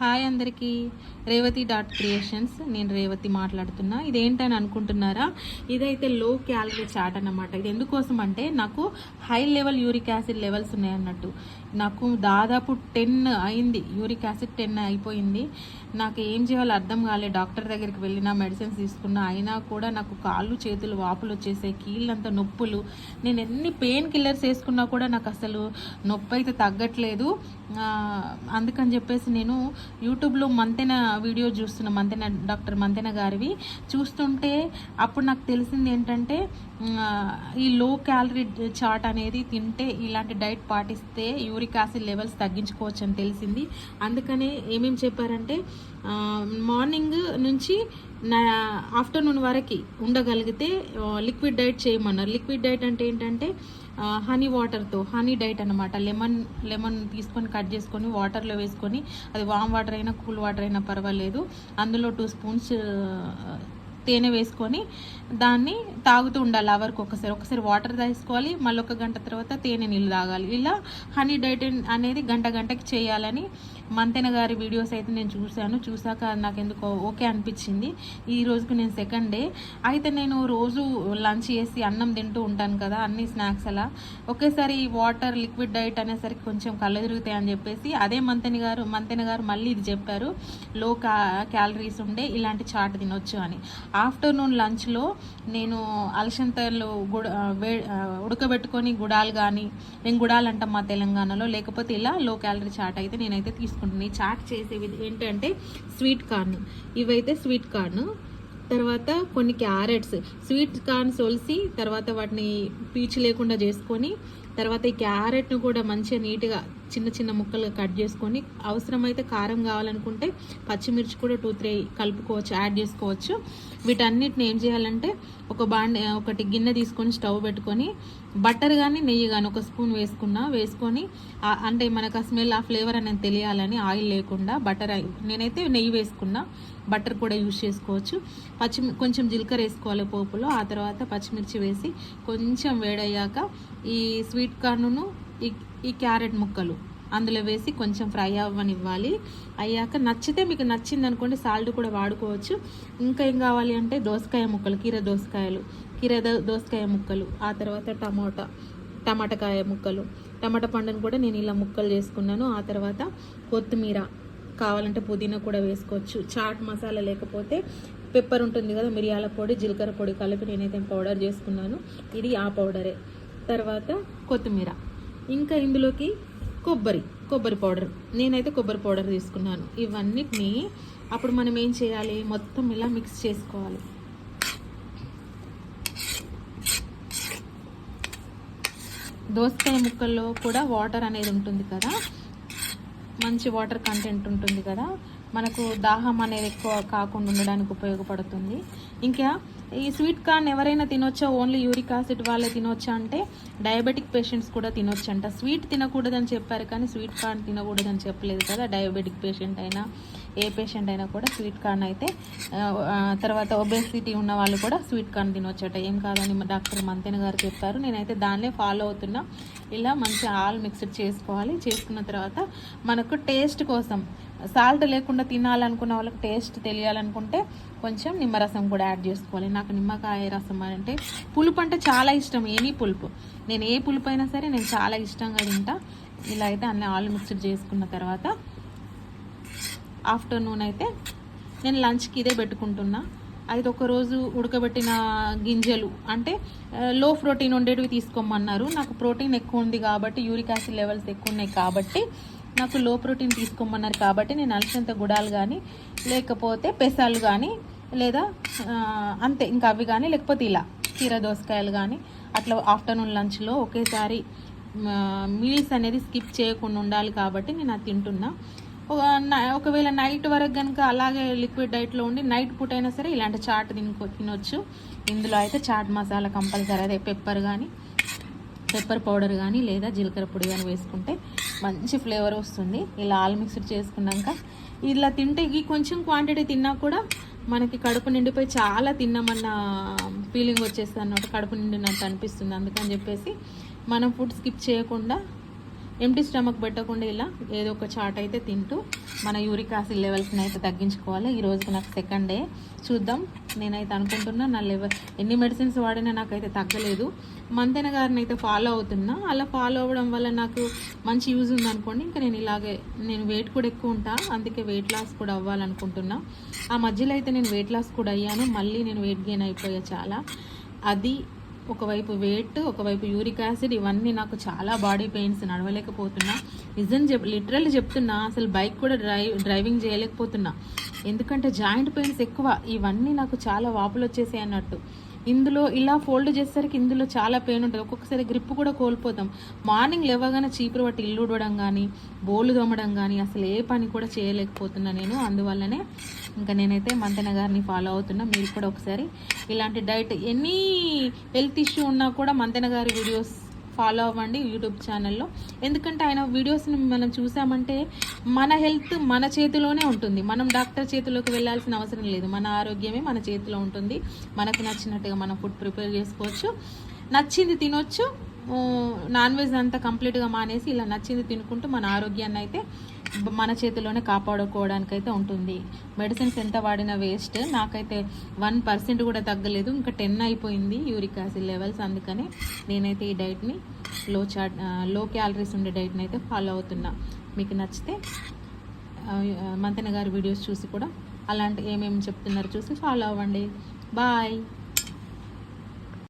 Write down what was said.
Hi అందరికీ. Revathi dot creations. నేను రేవతి మాట్లాడుతున్నా. ఇదేంటని అనుకుంటున్నారా? ఇదైతే లో క్యాలరీ చాట్ అన్నమాట. ఇది ఎందుకోసం అంటే నాకు high level uric acid levels ఉన్నాయన్నట్టు. నాకు దాదాపు టెన్ అయింది. యూరిక్ యాసిడ్ టెన్ అయిపోయింది. నాకు ఏం చేయాలో అర్థం కాలేదు డాక్టర్ దగ్గరికి వెళ్ళినా మెడిసిన్స్ తీసుకున్నా అయినా కూడా నాకు కాళ్ళు చేతులు వాపులు వచ్చేసాయి. కీళ్ళంతా నొప్పులు. నేను ఎన్ని పెయిన్ కిల్లర్స్ వేసుకున్నా కూడా నాకు అసలు నొప్పి అయితే తగ్గట్లేదు అందుకని చెప్పేసి నేను యూట్యూబ్లో మంతెన వీడియో చూస్తున్న మంతెన డాక్టర్ మంతెన గారివి. చూస్తుంటే అప్పుడు నాకు తెలిసింది ఏంటంటే ఈ లో క్యాలరీ చాట్ అనేది తింటే ఇలాంటి డైట్ పాటిస్తే యూరిక్ యాసిడ్ లెవెల్స్ తగ్గించుకోవచ్చు అని తెలిసింది. అందుకనే ఏమేమి చెప్పారంటే మార్నింగ్ నుంచి నా ఆఫ్టర్నూన్ వరకు ఉండగలిగితే లిక్విడ్ డైట్ చేయమన్నారు. లిక్విడ్ డైట్ అంటే ఏంటంటే హనీ వాటర్తో హనీ డైట్ అనమాట లెమన్ లెమన్ తీసుకొని కట్ చేసుకొని వాటర్లో వేసుకొని అది వామ్ వాటర్ అయినా కూల్ వాటర్ అయినా పర్వాలేదు. అందులో టూ స్పూన్స్ తేనె వేసుకొని దాన్ని తాగుతూ ఉండాలి అవర్కి ఒకసారి. ఒకసారి వాటర్ తీసుకోవాలి మళ్ళీ ఒక గంట తర్వాత తేనె నీళ్ళు తాగాలి. ఇలా హనీ డైట్ అనేది గంట గంటకి చేయాలని మంతెన గారి వీడియోస్ అయితే నేను చూశాను. చూసాక నాకు ఎందుకో ఓకే అనిపించింది. ఈ రోజుకి నేను సెకండ్ డే అయితే నేను రోజు లంచ్ చేసి అన్నం తింటూ ఉంటాను కదా అన్ని స్నాక్స్ అలా. ఒకేసారి వాటర్ లిక్విడ్ డైట్ అనేసరికి కొంచెం కళ్ళు తిరుగుతాయి అని చెప్పేసి అదే మంతెన గారు మంతెన గారు మళ్ళీ ఇది చెప్పారు. లో క్యాలరీస్ ఉండే ఇలాంటి చాట్ తినొచ్చు అని. ఆఫ్టర్నూన్ లంచ్లో నేను అలసంతలు గుడ వే ఉడకబెట్టుకొని గుడాలు కానీ నేను గుడాలు అంటాం మా తెలంగాణలో లేకపోతే ఇలా లో క్యాలరీ చాట్ అయితే నేనైతే తీసుకుంటున్నాను ఈ చాట్ చేసేవి ఏంటంటే స్వీట్ కార్న్. ఇవైతే స్వీట్ కార్న్. తర్వాత కొన్ని క్యారెట్స్. స్వీట్ కార్న్ సొలిసి తర్వాత వాటిని పీచు లేకుండా చేసుకొని తర్వాత ఈ క్యారెట్ను కూడా మంచిగా నీట్గా చిన్న చిన్న ముక్కలుగా కట్ చేసుకొని అవసరమైతే కారం కావాలనుకుంటే పచ్చిమిర్చి కూడా టూ త్రీ కలుపుకోవచ్చు యాడ్ చేసుకోవచ్చు. వీటన్నిటిని ఏం చేయాలంటే ఒక బాండ్ ఒకటి గిన్నె తీసుకొని స్టవ్ పెట్టుకొని బటర్ కానీ నెయ్యి కానీ ఒక స్పూన్ వేసుకున్నా వేసుకొని అంటే మనకు ఆ స్మెల్ ఆ ఫ్లేవర్ అనేది తెలియాలని ఆయిల్ లేకుండా బటర్ నేనైతే నెయ్యి వేసుకున్నా బటర్ కూడా యూజ్ చేసుకోవచ్చు. పచ్చి కొంచెం జీలకర్ర వేసుకోవాలి పోపులో ఆ తర్వాత పచ్చిమిర్చి వేసి కొంచెం వేడయ్యాక ఈ స్వీట్ కార్న్ను ఈ ఈ క్యారెట్ ముక్కలు అందులో వేసి కొంచెం ఫ్రై అవ్వనివ్వాలి. అయ్యాక నచ్చితే మీకు నచ్చింది అనుకోండి సాల్ట్ కూడా వాడుకోవచ్చు. ఇంకా ఏం కావాలి అంటే దోసకాయ ముక్కలు కీర దోసకాయలు కీర దో- దోసకాయ ముక్కలు ఆ తర్వాత టమోటా టమాటకాయ ముక్కలు. టమాటా పండును కూడా నేను ఇలా ముక్కలు చేసుకున్నాను. ఆ తర్వాత కొత్తిమీర కావాలంటే పుదీనా కూడా వేసుకోవచ్చు. చాట్ మసాలా లేకపోతే పెప్పర్ ఉంటుంది కదా మిరియాల పొడి జీలకర్ర పొడి కలిపి నేనైతే పౌడర్ చేసుకున్నాను. ఇది ఆ పౌడరే తర్వాత కొత్తిమీర. ఇంకా ఇందులోకి కొబ్బరి కొబ్బరి పౌడర్. నేనైతే కొబ్బరి పౌడర్ తీసుకున్నాను. ఇవన్నిటిని అప్పుడు మనం ఏం చేయాలి? మొత్తం ఇలా మిక్స్ చేసుకోవాలి. దోసకాయ ముక్కల్లో కూడా వాటర్ అనేది ఉంటుంది కదా? మంచి వాటర్ కంటెంట్ ఉంటుంది కదా? మనకు దాహం అనేది ఎక్కువ కాకుండా ఉండడానికి ఉపయోగపడుతుంది. ఇంకా ఈ స్వీట్ కార్న్ ఎవరైనా తినొచ్చా? ఓన్లీ యూరిక్ యాసిడ్ వాళ్ళే తినొచ్చా అంటే డయాబెటిక్ పేషెంట్స్ కూడా తినొచ్చు అంట స్వీట్ తినకూడదని చెప్పారు కానీ స్వీట్ కార్న్ తినకూడదని చెప్పలేదు కదా డయాబెటిక్ పేషెంట్ అయినా ఏ పేషెంట్ అయినా కూడా స్వీట్ కార్న్ అయితే తర్వాత ఒబేసిటీ ఉన్న వాళ్ళు కూడా స్వీట్ కార్న్ తినొచ్చట. ఏం కాదని మా డాక్టర్ మంతెన గారు చెప్పారు. నేనైతే దాన్నే ఫాలో అవుతున్నా. ఇలా మంచి ఆల్ మిక్స్డ్ చేసుకోవాలి. చేసుకున్న తర్వాత మనకు టేస్ట్ కోసం సాల్ట్ లేకుండా తినాలనుకున్న వాళ్ళకి టేస్ట్ తెలియాలనుకుంటే కొంచెం నిమ్మరసం కూడా యాడ్ చేసుకోవాలి. నాకు నిమ్మకాయ రసం అంటే పులుపు అంటే చాలా ఇష్టం ఎనీ పులుపు. నేను ఏ పులుపు అయినా సరే నేను చాలా ఇష్టంగా తింటా. ఇలా అయితే అన్ని ఆల్ మిక్స్డ్ చేసుకున్న తర్వాత ఆఫ్టర్నూన్ అయితే నేను లంచ్కి ఇదే పెట్టుకుంటున్నా. అయితే ఒక రోజు ఉడకబెట్టిన గింజలు అంటే లో ప్రోటీన్ ఉండేటివి తీసుకోమన్నారు. నాకు ప్రోటీన్ ఎక్కువ ఉంది కాబట్టి యూరిక్ యాసిడ్ లెవెల్స్ ఎక్కువ ఉన్నాయి కాబట్టి నాకు లో ప్రోటీన్ తీసుకోమన్నారు కాబట్టి నేను అలసంత గుడాలు కానీ లేకపోతే పెసాలు కానీ లేదా అంతే ఇంకా అవి కానీ లేకపోతే ఇలా కీర దోసకాయలు కానీ అట్లా ఆఫ్టర్నూన్ లంచ్లో ఒకేసారి మీల్స్ అనేది స్కిప్ చేయకుండా ఉండాలి కాబట్టి నేను అది తింటున్నా. ఒకవేళ నైట్ వరకు కనుక అలాగే లిక్విడ్ డైట్లో ఉండి నైట్ పూట అయినా సరే ఇలాంటి చాట్ తినుకో తినొచ్చు. ఇందులో అయితే చాట్ మసాలా కంపల్సరీ అదే పెప్పర్ కానీ పెప్పర్ పౌడర్ కానీ లేదా జీలకర్ర పొడి కానీ వేసుకుంటే మంచి ఫ్లేవర్ వస్తుంది. ఇలా ఆల్ మిక్స్డ్ చేసుకున్నాక ఇలా తింటే ఈ కొంచెం క్వాంటిటీ తిన్నా కూడా మనకి కడుపు నిండిపోయి చాలా తిన్నామన్న ఫీలింగ్ వచ్చేస్తుంది అన్నమాట కడుపు నిండినట్టు అనిపిస్తుంది. అందుకని చెప్పేసి మనం ఫుడ్ స్కిప్ చేయకుండా ఎంటీ స్టమక్ పెట్టకుండా ఇలా ఏదో ఒక చాట్ అయితే తింటూ మన యూరిక్ యాసిడ్ లెవెల్స్ని అయితే తగ్గించుకోవాలి. ఈ రోజుకి నాకు సెకండ్ డే చూద్దాం. నేనైతే అనుకుంటున్నా నా లెవెల్ ఎన్ని మెడిసిన్స్ వాడినా నాకైతే తగ్గలేదు. మంతెన గారిని అయితే ఫాలో అవుతున్నా. అలా ఫాలో అవ్వడం వల్ల నాకు మంచి యూజ్ ఉందనుకోండి ఇంకా నేను ఇలాగే నేను వెయిట్ కూడా ఎక్కువ ఉంటా. అందుకే వెయిట్ లాస్ కూడా అవ్వాలనుకుంటున్నా. ఆ మధ్యలో అయితే నేను వెయిట్ లాస్ కూడా అయ్యాను. మళ్ళీ నేను వెయిట్ గెయిన్ అయిపోయా చాలా. అది ఒకవైపు వెయిట్ ఒకవైపు యూరిక్ యాసిడ్ ఇవన్నీ నాకు చాలా బాడీ పెయిన్స్ నడవలేకపోతున్నా. నిజం చెప్ లిటరల్ చెప్తున్నా అసలు బైక్ కూడా డ్రైవ్ డ్రైవింగ్ చేయలేకపోతున్నా. ఎందుకంటే జాయింట్ పెయిన్స్ ఎక్కువ ఇవన్నీ నాకు చాలా వాపులు వచ్చేసాయి అన్నట్టు. ఇందులో ఇలా ఫోల్డ్ చేసేసరికి ఇందులో చాలా పెయిన్ ఉంటుంది. ఒక్కొక్కసారి గ్రిప్ కూడా కోల్పోతాం. మార్నింగ్ లేవగానే చీపురు పట్టి ఇల్లు ఉడవడం కానీ బోలు దొమ్మడం కానీ అసలు ఏ పని కూడా చేయలేకపోతున్నా నేను. అందువల్లనే ఇంకా నేనైతే మంతెన గారిని ఫాలో అవుతున్నా. మీరు కూడా ఒకసారి ఇలాంటి డైట్ ఎనీ హెల్త్ ఇష్యూ ఉన్నా కూడా మంతెన గారి వీడియోస్ ఫాలో అవ్వండి యూట్యూబ్ ఛానల్లో. ఎందుకంటే ఆయన వీడియోస్ని మనం చూసామంటే మన హెల్త్ మన చేతిలోనే ఉంటుంది. మనం డాక్టర్ చేతిలోకి వెళ్ళాల్సిన అవసరం లేదు. మన ఆరోగ్యమే మన చేతిలో ఉంటుంది. మనకు నచ్చినట్టుగా మనం ఫుడ్ ప్రిపేర్ చేసుకోవచ్చు. నచ్చింది తినొచ్చు. నాన్ వెజ్ అంతా కంప్లీట్గా మానేసి ఇలా నచ్చింది తినుకుంటూ మన ఆరోగ్యాన్ని అయితే మన చేతిలోనే కాపాడుకోవడానికి అయితే ఉంటుంది. మెడిసిన్స్ ఎంత వాడినా వేస్ట్. నాకైతే వన్ పర్సెంట్ కూడా తగ్గలేదు. ఇంకా టెన్ అయిపోయింది యూరిక్ యాసిడ్ లెవెల్స్ అందుకని నేనైతే ఈ డైట్ని లో చాట్లో క్యాలరీస్ ఉండే డైట్ని అయితే ఫాలో అవుతున్నా. మీకు నచ్చితే మంతెన గారి వీడియోస్ చూసి కూడా అలాంటి ఏమేమి చెప్తున్నారో చూసి ఫాలో అవ్వండి. బాయ్.